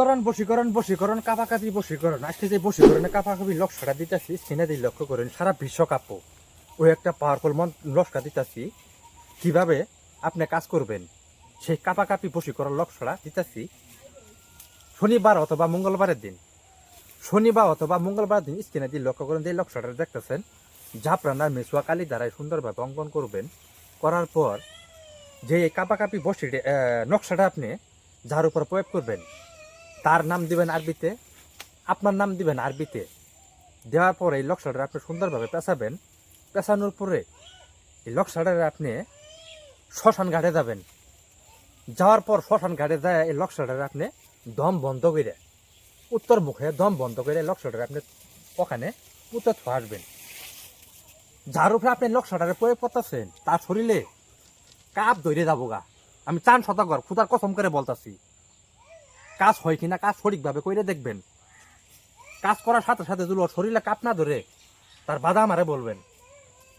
বশীকরণ বশীকরণ বশীকরণ, কাপাকাপি বশীকরণ। আজকে যে বশীকরণে কাপাকাপি লক্ষ্যটা দিতেছি, সিনে দিয়ে লক্ষ্য করেন, সারা বিশ্বকাপ ওই একটা পাওয়ারফুল মন লক্ষ্যটা দিতেছি। কীভাবে আপনি কাজ করবেন? সেই কাপাকাপি বশীকরণ লক্ষ্যটা দিতেছি শনিবার অথবা মঙ্গলবারের দিন। শনিবার অথবা মঙ্গলবার দিন স্ক্রিনে দিয়ে লক্ষ্য করেন যে লক্ষ্যটা দেখতেছেন ঝাপড়ানা মেসুয়া কালি দ্বারাই সুন্দরভাবে অঙ্কন করবেন। করার পর যে কাপাকাপি বসি নকশাটা আপনি যার উপর প্রয়োগ করবেন তার নাম দিবেন আরবিতে, আপনার নাম দিবেন আরবিতে। দেওয়ার পরে এই লক্ষ্যটা আপনি সুন্দরভাবে পেঁচাবেন। পেঁচানোর পরে এই লক্ষ্যটা আপনি শ্মশান ঘাটে যাবেন। যাওয়ার পর শ্মশান ঘাটে যায়, এই লক্ষ্যটা আপনি দম বন্ধ করে, উত্তর মুখে দম বন্ধ করে লক্ষ্যটা আপনি ওখানে উত্তর আসবেন। যার উপরে আপনি লক্ষ্যটারে প্রয়োগ করতেছেন তার শরীরে কাপ ধরে যাব গা আমি চান শতকর খুদার কসম করে বলতাছি। কাজ হয় কিনা, কাজ সঠিকভাবে কইরে দেখবেন। কাজ করার সাথে সাথে যদি ওর শরীরে কাপ না ধরে, তার বাধা আমারে বলবেন,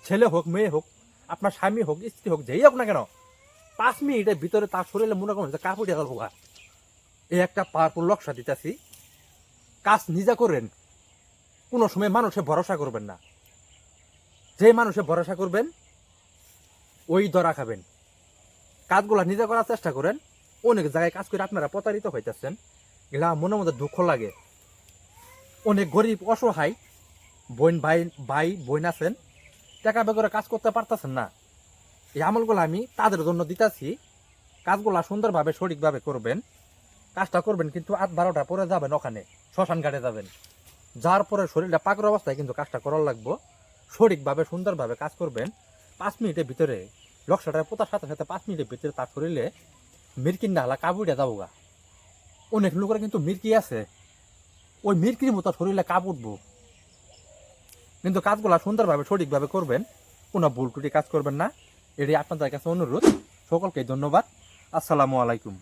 ছেলে হোক, মেয়ে হোক, আপনার স্বামী হোক, স্ত্রী হোক, যেই হোক না কেন, পাঁচ মিনিটের ভিতরে তার শরীরে মনে করেন কাপ উঠে গেল গা। এই একটা পাওয়ারফুল লক্ষ্য দিতেছি। কাজ নিজে করেন, কোনো সময় মানুষে ভরসা করবেন না। যে মানুষে ভরসা করবেন, ওই দরা খাবেন। কাজগুলা নিজে করার চেষ্টা করেন অনেক জায়গায় কাজ করে আপনারা প্রতারিত হইতেছেন। এগুলা মনে মধ্যে দুঃখ লাগে। অনেক গরিব, অসহায় বোন ভাই ভাই, বোন আছেন। টাকা বেগরে কাজ করতে পারতেছেন না। এই আমলগুলো আমি তাদের জন্য দিতেছি। কাজগুলা সুন্দরভাবে, সঠিকভাবে করবেন। কাজটা করবেন কিন্তু আট বারোটা পরে যাবেন ওখানে শ্মশান ঘাটে যাবেন। যার পরে শরীরটা পাকর অবস্থায় কিন্তু কাজটা করার লাগবো। সঠিকভাবে, সুন্দরভাবে কাজ করবেন। পাঁচ মিনিটের ভিতরে লক্ষ্যটা পোতার সাথে সাথে পাঁচ মিনিটের ভিতরে তার শরীরে মিরকিন ডালা কাবুড়ে যাব গা। অনেক লোকের কিন্তু মির্কি আছে। ওই মির্কির মতো শরীরে উঠব। কিন্তু কাজগুলা সুন্দরভাবে, সঠিকভাবে করবেন, কোনো ভুল ত্রুটি কাজ করবেন না। এটি আপনাদের কাছে অনুরোধ। সকলকে ধন্যবাদ। আসসালামু আলাইকুম।